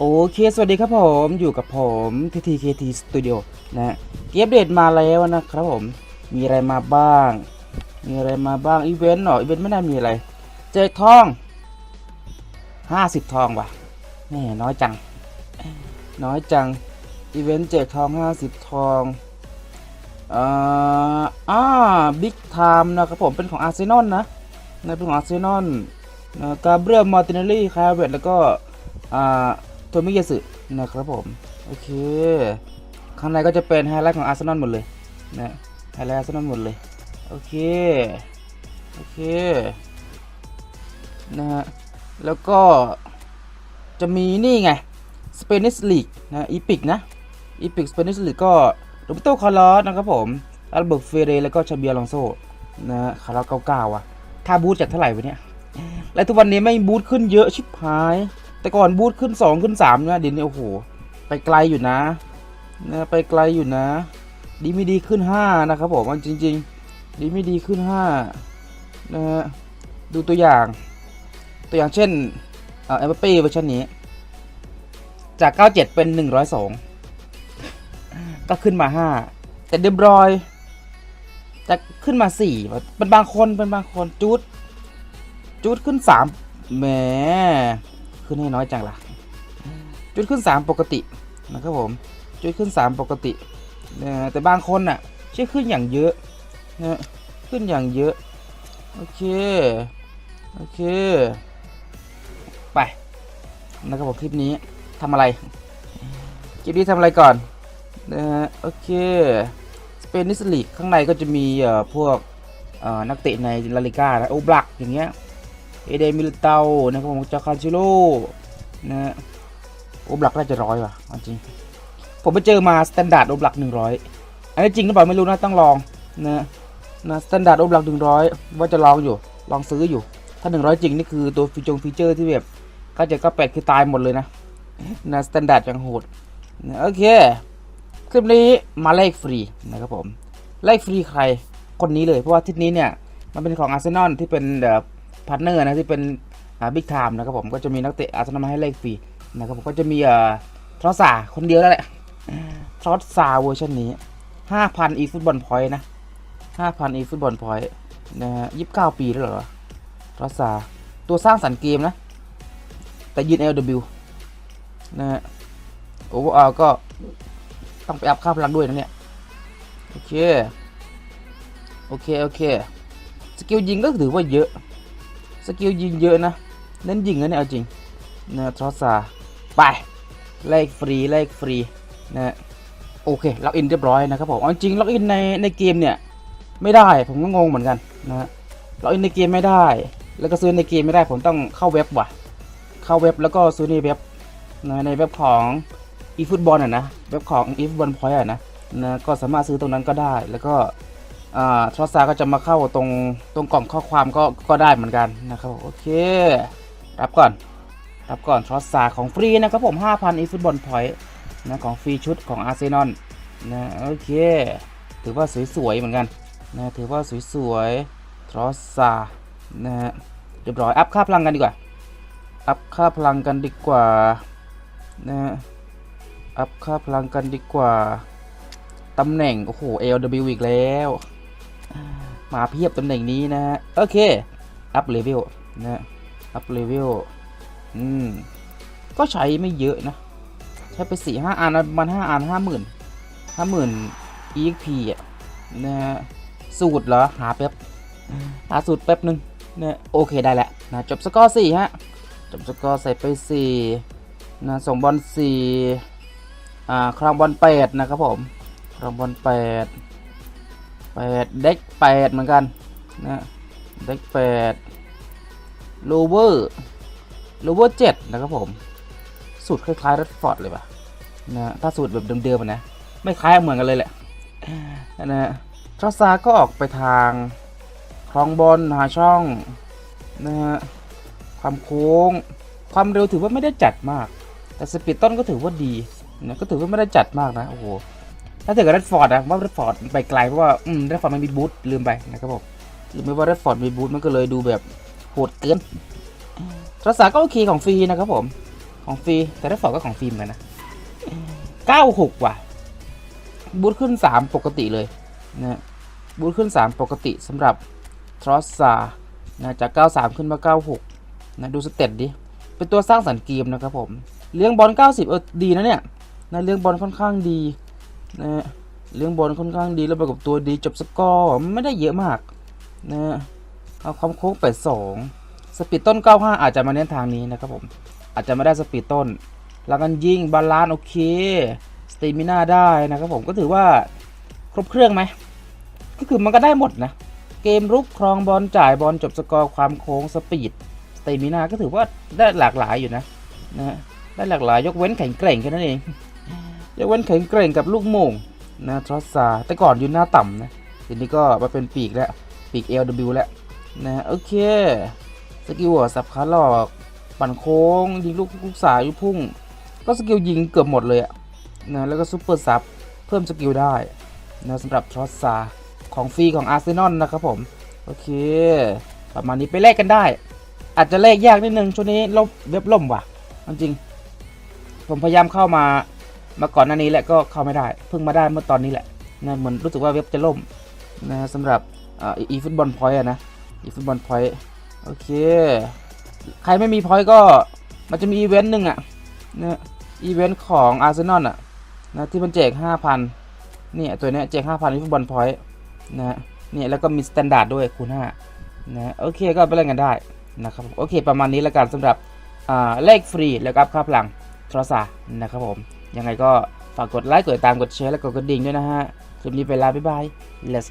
โอเค สวัสดีครับผมอยู่กับผม TTKT Studio นะฮะเกมอัปเดตมาแล้วนะครับผม มีอะไรมาบ้าง มีอะไรมาบ้างอีเวนต์เหรออีเวนต์ไม่น่ามีอะไร เจอทอง 50 ทองว่ะแม่น้อยจัง น้อยจังอีเวนต์แจกทอง 50 ทองอ่าอ่าบิ๊กไทม์นะครับผมเป็นของอาร์เซนอลนะนะเป็นของอาร์เซนอลกาเบรียลมาร์ติเนลลี่คาร์เวตแล้วก็อ่า โทมิยาสึนะครับผม โอเค ข้างในก็จะเป็นไฮไลท์ของอาร์เซนอลหมดเลยนะไฮไลท์อาร์เซนอลหมดเลย โอเค โอเค นะฮะ แล้วก็จะมีนี่ไง Spanish League นะอีพิกนะอีพิก Spanish League ก็โรเบโตคาร์ลอสนะครับผมอัลเบิร์ตเฟเรแล้วก็ชาเบียลองโซนะฮะคาร์ลอสเก้าเก้าอะค่าบูทจากเท่าไหร่วะเนี่ย และทุกวันนี้ไม่บูทขึ้นเยอะชิบหาย แต่ก่อนบูทขึ้น2ขึ้น3นะเดี๋ยวนี้โอ้โห ไปไกลอยู่นะนะไปไกลอยู่นะ ดีไม่ดีขึ้น5นะครับผมเอาจริง ๆ ดีไม่ดีขึ้น5นะฮะดูตัวอย่าง ตัวอย่างเช่นเออเมบัปเป้เวอร์ชันนี้ จาก 97 เป็น 102 ก็ขึ้นมา 5 แต่เดบรอยจะขึ้นมา 4 เป็นบางคนเป็นบางคนจูดจูดขึ้น 3แหม ขึ้นให้น้อยจังล่ะ จุดขึ้น 3 ปกตินะครับผม จุดขึ้น 3 ปกติแต่บางคนน่ะใช่ขึ้นอย่างเยอะนะขึ้นอย่างเยอะ โอเค โอเค ไปนะครับผมคลิปนี้ทำอะไร คลิปนี้ทำอะไรก่อนนะโอเคสเปนิสลีกข้างในก็จะมีเอ่อพวกเอ่อนักเตะในลาลิก้านะโอบลักอย่างเงี้ย เอเดมิลเตานะครับผมจาคาชิโร่นะฮะโอบลักน่าจะร้อยว่ะจริง ผมไปเจอมาสแตนดาร์ดโอบลักหนึ่งร้อยอันนี้จริงหรือเปล่าไม่รู้นะต้องลองนะนะสแตนดาร์ดโอบลักหนึ่งร้อยว่าจะลองอยู่ ลองซื้ออยู่ ถ้า100จริงนี่คือตัวฟีจงฟีเจอร์ที่แบบก็จะก็แปดคือตายหมดเลยนะนะสแตนดาร์ดยังโหดนะโอเคคลิปนี้มาเลขฟรีนะครับผมเลขฟรีใครคนนี้เลยเพราะว่าทิศนี้เนี่ยมันเป็นของอาร์เซนอลที่เป็นแบบ พาร์ทเนอร์นะที่เป็นบิ๊กไทม์นะครับผมก็จะมีนักเตะอาร์เซนอลมาให้เลขฟรีนะครับผมก็จะมีเอ่อทรอสซาคนเดียวแล้วแหละทรอสซาเวอร์ชันนี้5,000อีฟุตบอลพอยต์นะ5,000อีฟุตบอลพอยต์นะฮะ29 ปีแล้วเหรอรัสซาตัวสร้างสรรค์เกมนะ แต่ยืน LW นะฮะโอเวอร์อก็ต้องไปอัพค่าพลังด้วยนะเนี่ย โอเค โอเค โอเค สกิลยิงก็ถือว่าเยอะ สกิลยิงเยอะนะเน้นยิงนะเนี่ยเอาจริงนะทรอสซาไปเลขฟรีเลขฟรีนะโอเคล็อกอินเรียบร้อยนะครับผมจริงล็อกอินในในเกมเนี่ยไม่ได้ผมก็งงเหมือนกันนะฮะเราอินในเกมไม่ได้ แล้วก็ซื้อในเกมไม่ได้ผมต้องเข้าเว็บว่ะ เข้าเว็บแล้วก็ซื้อในเว็บนะในเว็บของ eFootball อะนะเว็บของ eFootball Point อะนะนะก็สามารถซื้อตรงนั้นก็ได้แล้วก็ ทรอสซาก็จะมาเข้าตรงตรงกล่องข้อความก็ก็ได้เหมือนกันนะครับโอเครับก่อนรับก่อนทรอสซาของฟรีนะครับผม 5,000 eFootball Point นะของฟรีชุดของอาร์เซนอลนะโอเคถือว่าสวยๆเหมือนกันนะถือว่าสวยๆทรอสซานะฮะเรียบร้อยอัพค่าพลังกันดีกว่าอัพค่าพลังกันดีกว่านะฮะอัพค่าพลังกันดีกว่าตำแหน่ง โอ้โห LW อีกแล้ว มาเพียบตำแหน่งนี้นะฮะโอเคอัพเลเวลนะอัพเลเวลอืมก็ใช้ไม่เยอะนะ ใช้ไปสี่ห้าอันมันห้าอันห้าหมื่นห้าหมื่น EXP อะนะฮะสูตรเหรอ หาแป๊บ หาสูตรแป๊บหนึ่งเนี่ยโอเคได้แหละนะจบสกอร์สี่ฮะ จบสกอร์ใส่ไปสี่นะส่งบอลสี่อ่าครองบอลแปดนะครับผมครองบอลแปด แปดเด็กแปดเหมือนกันนะเด็กแปดโลเวอร์โลเวอร์เจ็ดนะครับผม สูตรคล้ายๆรัดฟอร์ดเลยป่ะนะถ้าสูตรแบบเดิมๆนะ ไม่คล้ายเหมือนกันเลยแหละนะทรอสซาก็ออกไปทางคลองบอลหาช่องนะฮะความโค้ง ความเร็วถือว่าไม่ได้จัดมาก แต่สปีดต้นก็ถือว่าดีนะก็ถือว่าไม่ได้จัดมากนะโอ้โห ถ้าเกิดกับเรดฟอร์ดอะว่าเรดฟอร์ดไปไกลเพราะว่าอืมเรดฟอร์ดมันมีบูทลืมไปนะครับผมลืมไปว่าเรดฟอร์ดมีบูทมันก็เลยดูแบบโหดเกินทรอสซาก็โอเคของฟรีนะครับผมของฟรีแต่เรดฟอร์ดก็ของฟรีเหมือนกันนะ96ว่ะบูทขึ้น3ปกติเลยนะบูทขึ้น3ปกติสำหรับทรอสซานะจาก 93 ขึ้นมา 96 นะดูสเตตดิ เป็นตัวสร้างสรรค์เกมนะครับผม เลี้ยงบอล 90 เออดีนะเนี่ยนะเลี้ยงบอลค่อนข้างดี นะเลี้ยงบอลค่อนข้างดีแล้วประกบตัวดีจบสกอร์ไม่ได้เยอะมากนะเอาความโค้ง82สปีดต้น 95 อาจจะมาเน้นทางนี้นะครับผมอาจจะไม่ได้สปีดต้นแล้วกันยิงบาลานซ์โอเคสเตมิน่าได้นะครับผมก็ถือว่าครบเครื่องไหมก็คือมันก็ได้หมดนะเกมรุกครองบอลจ่ายบอลจบสกอร์ความโค้งสปีดสเตมิน่าก็ถือว่าได้หลากหลายอยู่นะนะฮะได้หลากหลายยกเว้นแข็งแกร่งแค่นั้นเอง ยกเว้นแข็งแกร่งกับลูกโมงนะทรอสซาแต่ก่อนอยู่หน้าต่ำนะทีนี้ก็มาเป็นปีกแล้ว ปีก LW แล้วนะโอเค สกิลหัวสับขาหลอก ปั่นโค้งยิงลูกลูกสายพุ่ง ก็สกิลยิงเกือบหมดเลยอะนะแล้วก็ซูเปอร์ซับเพิ่มสกิลได้นะสำหรับทรอสซาของฟรีของอาร์เซนอลนะครับผม โอเค ประมาณนี้ไปแลกกันได้ อาจจะแลกยากนิดนึงช่วงนี้ลบเว็บล่มว่ะจริง ผมพยายามเข้ามา มาก่อนหน้านี้แหละก็เข้าไม่ได้ เพิ่งมาได้เมื่อตอนนี้แหละนะเหมือนรู้สึกว่าเว็บจะล่มนะสำหรับอีฟุตบอลพอยต์นะอีฟุตบอลพอยต์โอเค ใครไม่มีพอยต์ก็มันจะมีอีเวนต์หนึ่งอะนะอีเวนต์ของอาร์เซนอลอะนะที่มันแจก5,000เนี่ยตัวเนี้ยแจก5,000อีฟุตบอลพอยต์นะเนี่ยแล้วก็มีสแตนดาร์ดด้วยคูณ5นะโอเคก็ไปเล่นกันได้นะครับโอเคประมาณนี้แล้วกันสำหรับเลขฟรีแล้วก็ค่าพลังโทรอสานะครับผม ยังไงก็ฝากกดไลค์กดติดตามกดแชร์และกดกระดิ่งด้วยนะฮะคลิปนี้ไปลาบ๊ายบาย let's